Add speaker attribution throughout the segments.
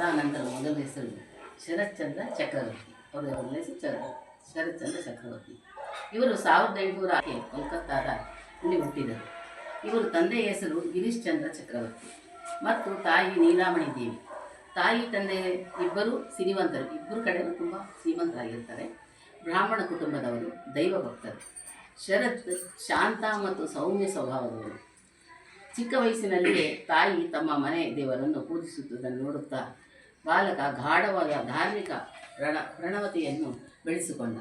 Speaker 1: ಶಾರದಾನಂದರ ಮೊದಲ ಹೆಸರು ಶರತ್ಚಂದ್ರ ಚಕ್ರವರ್ತಿ. ಅವರ ಹೆಸರು ಚ ಚಕ್ರವರ್ತಿ. ಇವರು ಸಾವಿರದ ಎಂಟುನೂರ ಕೋಲ್ಕತ್ತಾದ ಇಲ್ಲಿ ಹುಟ್ಟಿದರು. ಇವರು ತಂದೆಯ ಹೆಸರು ಗಿರೀಶ್ ಚಂದ್ರ ಚಕ್ರವರ್ತಿ ಮತ್ತು ತಾಯಿ ನೀಲಾಮಣಿ ದೇವಿ. ತಾಯಿ, ತಂದೆ ಇಬ್ಬರು ಸಿರಿವಂತರು ಇಬ್ಬರು ಕಡೆಯೂ ತುಂಬ ಶ್ರೀಮಂತರಾಗಿರ್ತಾರೆ. ಬ್ರಾಹ್ಮಣ ಕುಟುಂಬದವರು, ದೈವ ಭಕ್ತರು. ಶರತ್ ಶಾಂತ ಮತ್ತು ಸೌಮ್ಯ ಸ್ವಭಾವದವರು. ಚಿಕ್ಕ ವಯಸ್ಸಿನಲ್ಲಿಯೇ ತಾಯಿ ತಮ್ಮ ಮನೆ ದೇವರನ್ನು ಪೂಜಿಸುತ್ತಿದ್ದನ್ನು ನೋಡುತ್ತಾ ಬಾಲಕ ಗಾಢವಾದ ಧಾರ್ಮಿಕ ರಣ ಪ್ರಣವತೆಯನ್ನು ಬೆಳೆಸಿಕೊಂಡ.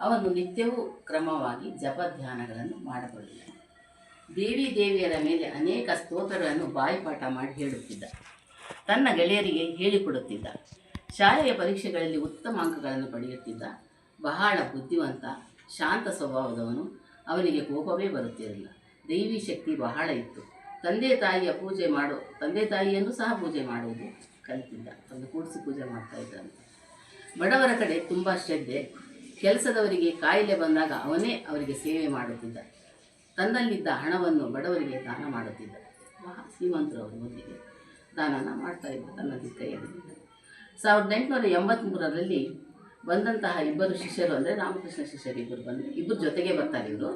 Speaker 1: ಅವನು ನಿತ್ಯವೂ ಕ್ರಮವಾಗಿ ಜಪ ಧ್ಯಾನಗಳನ್ನು ಮಾಡಬಲ್ಲ ದೇವಿ ದೇವಿಯರ ಮೇಲೆ ಅನೇಕ ಸ್ತೋತ್ರಗಳನ್ನು ಬಾಯಿಪಾಠ ಮಾಡಿ ಹೇಳುತ್ತಿದ್ದ. ತನ್ನ ಗೆಳೆಯರಿಗೆ ಹೇಳಿಕೊಡುತ್ತಿದ್ದ. ಶಾಲೆಯ ಪರೀಕ್ಷೆಗಳಲ್ಲಿ ಉತ್ತಮ ಅಂಕಗಳನ್ನು ಪಡೆಯುತ್ತಿದ್ದ. ಬಹಳ ಬುದ್ಧಿವಂತ, ಶಾಂತ ಸ್ವಭಾವದವನು. ಅವನಿಗೆ ಕೋಪವೇ ಬರುತ್ತಿರಲಿಲ್ಲ. ದೈವಿ ಶಕ್ತಿ ಬಹಳ ಇತ್ತು. ತಂದೆ ತಾಯಿಯ ಪೂಜೆ ಮಾಡು, ತಂದೆ ತಾಯಿಯನ್ನು ಸಹ ಪೂಜೆ ಮಾಡುವುದು ಕಲಿತಿದ್ದ ಒಂದು ಕೂಡಿಸಿ ಪೂಜೆ ಮಾಡ್ತಾ ಇದ್ದಂತೆ ಬಡವರ ಕಡೆ ತುಂಬ ಶ್ರದ್ಧೆ. ಕೆಲಸದವರಿಗೆ ಕಾಯಿಲೆ ಬಂದಾಗ ಅವನೇ ಅವರಿಗೆ ಸೇವೆ ಮಾಡುತ್ತಿದ್ದ. ತನ್ನಲ್ಲಿದ್ದ ಹಣವನ್ನು ಬಡವರಿಗೆ ದಾನ ಮಾಡುತ್ತಿದ್ದ. ಮಹಾ ಶ್ರೀಮಂತರವರು ಮೊದಲಿಗೆ ದಾನನ ಮಾಡ್ತಾ ಇದ್ದ ತನ್ನ ಕೈಯಲ್ಲಿ ಸಾವಿರದ ಎಂಟುನೂರ ಎಂಬತ್ತ್ಮೂರರಲ್ಲಿ ಬಂದಂತಹ ಇಬ್ಬರು ಶಿಷ್ಯರು ಅಂದರೆ ರಾಮಕೃಷ್ಣ ಶಿಷ್ಯರು ಇಬ್ಬರು ಬಂದು ಇಬ್ಬರು ಜೊತೆಗೆ ಬರ್ತಾರೆ ಇವರು.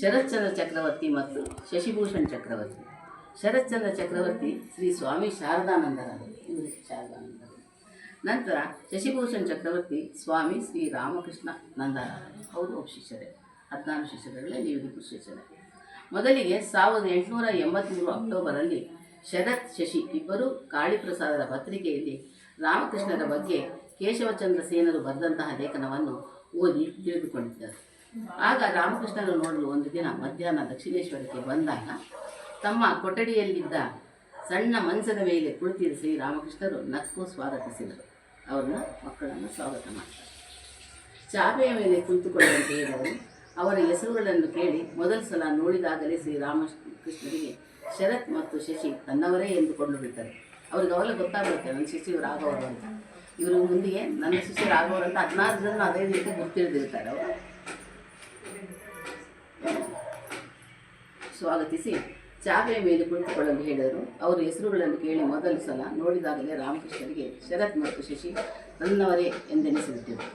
Speaker 1: ಶರತ್ಚಂದ್ರ ಚಕ್ರವರ್ತಿ ಮತ್ತು ಶಶಿಭೂಷಣ್ ಚಕ್ರವರ್ತಿ. ಶರತ್ಚಂದ್ರ ಚಕ್ರವರ್ತಿ ಶ್ರೀ ಸ್ವಾಮಿ ಶಾರದಾನಂದರಾದರು. ಇವರು ಶಾರದಾನಂದರು. ನಂತರ ಶಶಿಭೂಷಣ್ ಚಕ್ರವರ್ತಿ ಸ್ವಾಮಿ ಶ್ರೀ ರಾಮಕೃಷ್ಣ ನಂದರಾದರು. ಅವರು ಶಿಷ್ಯರೇ. ಹದಿನಾರು ಶಿಷ್ಯರುಗಳೇ, ನೀವು ಶಿಷ್ಯರೇ. ಮೊದಲಿಗೆ ಸಾವಿರದ ಎಂಟುನೂರ ಎಂಬತ್ತ್ಮೂರು ಅಕ್ಟೋಬರಲ್ಲಿ ಶರತ್ ಶಶಿ ಇಬ್ಬರು ಕಾಳಿಪ್ರಸಾದರ ಪತ್ರಿಕೆಯಲ್ಲಿ ರಾಮಕೃಷ್ಣರ ಬಗ್ಗೆ ಕೇಶವಚಂದ್ರ ಸೇನರು ಬರೆದಂತಹ ಲೇಖನವನ್ನು ಓದಿ ತಿಳಿದುಕೊಂಡಿದ್ದರು. ಆಗ ರಾಮಕೃಷ್ಣರು ನೋಡಲು ಒಂದು ದಿನ ಮಧ್ಯಾಹ್ನ ದಕ್ಷಿಣೇಶ್ವರಕ್ಕೆ ಬಂದಾಗ ತಮ್ಮ ಕೊಠಡಿಯಲ್ಲಿದ್ದ ಸಣ್ಣ ಮಂಚದ ಮೇಲೆ ಕುಳಿತಿದ್ದ ಶ್ರೀ ರಾಮಕೃಷ್ಣರು ನಕ್ಕು ಸ್ವಾಗತಿಸಿದರು. ಅವ್ರನ್ನ ಮಕ್ಕಳನ್ನು ಸ್ವಾಗತ ಮಾಡ್ತಾರೆ. ಚಾಪೆಯ ಮೇಲೆ ಕುಳಿತುಕೊಳ್ಳುವಂತೆ ಹೇಳಿದರು. ಅವರ ಹೆಸರುಗಳನ್ನು ಕೇಳಿ ಮೊದಲ ಸಲ ನೋಡಿದಾಗಲೇ ಶ್ರೀರಾಮಕೃಷ್ಣರಿಗೆ ಶರತ್ ಮತ್ತು ಶಶಿ ತನ್ನವರೇ ಎಂದುಕೊಂಡು ಬಿಡ್ತಾರೆ ಅವ್ರಿಗೆ ಅವೆಲ್ಲ ಗೊತ್ತಾಗುತ್ತೆ, ನನ್ನ ಶಿಷ್ಯರು ರಾಘವರು ಅಂತ. ಇವರು ಮುಂದಿಗೆ ನನ್ನ ಶಿಷ್ಯರು ರಾಘವರು ಅಂತ ಹದಿನಾರು ಜನ ಅದೇ ರೀತಿ ಗೊತ್ತಿಳಿದಿರ್ತಾರೆ ಅವರು. ಸ್ವಾಗತಿಸಿ. ಚಾಪೆಯ ಮೇಲೆ ಕುಳಿತುಕೊಳ್ಳಲು ಹೇಳಿದರು. ಅವರ ಹೆಸರುಗಳನ್ನು ಕೇಳಿ ಮೊದಲ ಸಲ ನೋಡಿದಾಗಲೇ ರಾಮಕೃಷ್ಣರಿಗೆ ಶರತ್ ಮತ್ತು ಶಶಿ ನನ್ನವರೇ ಎಂದೆನಿಸಿಬಿಟ್ಟಿರು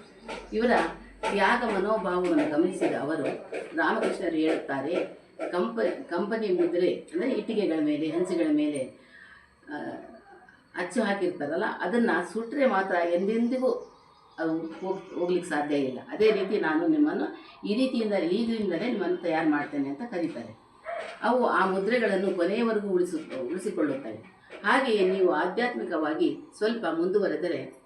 Speaker 1: ಇವರ ತ್ಯಾಗ ಮನೋಭಾವವನ್ನು ಗಮನಿಸಿದ ಅವರು, ರಾಮಕೃಷ್ಣರು ಹೇಳುತ್ತಾರೆ, ಕಂಪ ಕಂಪನಿ ಮುದ್ರೆ, ಅಂದರೆ ಇಟ್ಟಿಗೆಗಳ ಮೇಲೆ, ಹಂಚುಗಳ ಮೇಲೆ ಅಚ್ಚು ಹಾಕಿರ್ತಾರಲ್ಲ, ಅದನ್ನು ಸುಟ್ಟರೆ ಮಾತ್ರ ಎಂದೆಂದಿಗೂ ಅವು ಹೋಗಿ, ಹೋಗ್ಲಿಕ್ಕೆ ಸಾಧ್ಯ ಇಲ್ಲ. ಅದೇ ರೀತಿ ನಾನು ನಿಮ್ಮನ್ನು ಈ ರೀತಿಯಿಂದ ಈಗಿನಿಂದಲೇ ನಿಮ್ಮನ್ನು ತಯಾರು ಮಾಡ್ತೇನೆ ಅಂತ ಕರೀತಾರೆ. ಅವು ಆ ಮುದ್ರೆಗಳನ್ನು ಕೊನೆಯವರೆಗೂ ಉಳಿಸು, ಉಳಿಸಿಕೊಳ್ಳುತ್ತವೆ. ಹಾಗೆಯೇ ನೀವು ಆಧ್ಯಾತ್ಮಿಕವಾಗಿ ಸ್ವಲ್ಪ ಮುಂದುವರೆದರೆ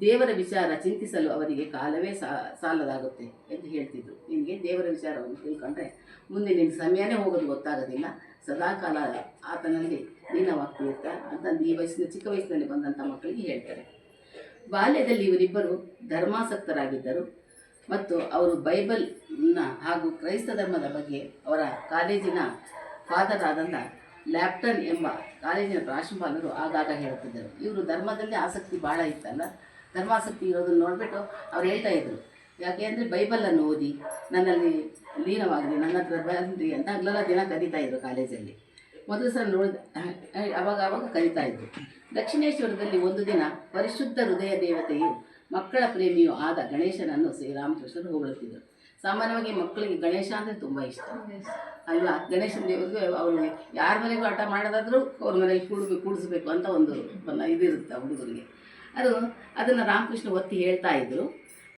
Speaker 1: ದೇವರ ವಿಚಾರ ಚಿಂತಿಸಲು ಅವರಿಗೆ ಕಾಲವೇ ಸಾಲದಾಗುತ್ತೆ ಎಂದು ಹೇಳ್ತಿದ್ರು. ನಿಮಗೆ ದೇವರ ವಿಚಾರವನ್ನು ತಿಳ್ಕೊಂಡ್ರೆ ಮುಂದೆ ನಿನ್ನ ಸಮಯನೇ ಹೋಗೋದು ಗೊತ್ತಾಗೋದಿಲ್ಲ. ಸದಾಕಾಲ ಆತನಲ್ಲಿ ಲೀನವಾಗ್ತಿರ್ತ ಅಂತ ಈ ವಯಸ್ಸಿನ, ಚಿಕ್ಕ ವಯಸ್ಸಿನಲ್ಲಿ ಬಂದಂಥ ಮಕ್ಕಳಿಗೆ ಹೇಳ್ತಾರೆ. ಬಾಲ್ಯದಲ್ಲಿ ಇವರಿಬ್ಬರು ಧರ್ಮಾಸಕ್ತರಾಗಿದ್ದರು. ಮತ್ತು ಅವರು ಬೈಬಲ್ನ ಹಾಗೂ ಕ್ರೈಸ್ತ ಧರ್ಮದ ಬಗ್ಗೆ ಅವರ ಕಾಲೇಜಿನ ಫಾದರ್ ಆದಂಥ ಲ್ಯಾಪ್ಟನ್ ಎಂಬ ಕಾಲೇಜಿನ ಪ್ರಾಶುಪಾಲರು ಆಗಾಗ ಹೇಳುತ್ತಿದ್ದರು. ಇವರು ಧರ್ಮದಲ್ಲಿ ಆಸಕ್ತಿ ಭಾಳ ಇತ್ತಲ್ಲ? ಧರ್ಮಾಸಕ್ತಿ ಇರೋದನ್ನು ನೋಡಿಬಿಟ್ಟು ಅವ್ರು ಹೇಳ್ತಾ ಇದ್ರು. ಯಾಕೆ ಅಂದರೆ ಬೈಬಲನ್ನು ಓದಿ, ನನ್ನಲ್ಲಿ ಲೀನವಾಗಲಿ ನನ್ನ ಹತ್ರ ಬಂದ್ರಿ ಅಂತ ಹಗಲೆಲ್ಲ ದಿನ ಕರೀತಾ ಇದ್ರು ಕಾಲೇಜಲ್ಲಿ. ಮೊದಲು ಸಲ ನೋಡಿದ ಅವಾಗ ಅವಾಗ ಕರೀತಾ ಇದ್ರು. ದಕ್ಷಿಣೇಶ್ವರದಲ್ಲಿ ಒಂದು ದಿನ ಪರಿಶುದ್ಧ ಹೃದಯ ದೇವತೆಯು ಮಕ್ಕಳ ಪ್ರೇಮಿಯೂ ಆದ ಗಣೇಶನನ್ನು ಶ್ರೀರಾಮಕೃಷ್ಣರು ಹೊಗಳುತ್ತಿದ್ದರು. ಸಾಮಾನ್ಯವಾಗಿ ಮಕ್ಕಳಿಗೆ ಗಣೇಶ ಅಂದರೆ ತುಂಬ ಇಷ್ಟ. ಅಲ್ವಾ ಗಣೇಶನ ದೇವರಿಗೆ ಅವರು ಯಾರ ಮನೆಗೂ ಆಟ ಮಾಡೋದಾದರೂ ಅವ್ರ ಮನೇಲಿ ಕೂಡಬೇಕು ಕೂಡಿಸ್ಬೇಕು ಅಂತ ಒಂದು ಇದಿರುತ್ತೆ ಆ ಹುಡುಗರಿಗೆ. ಅದು ಅದನ್ನು ರಾಮಕೃಷ್ಣ ಒತ್ತಿ ಹೇಳ್ತಾ ಇದ್ರು.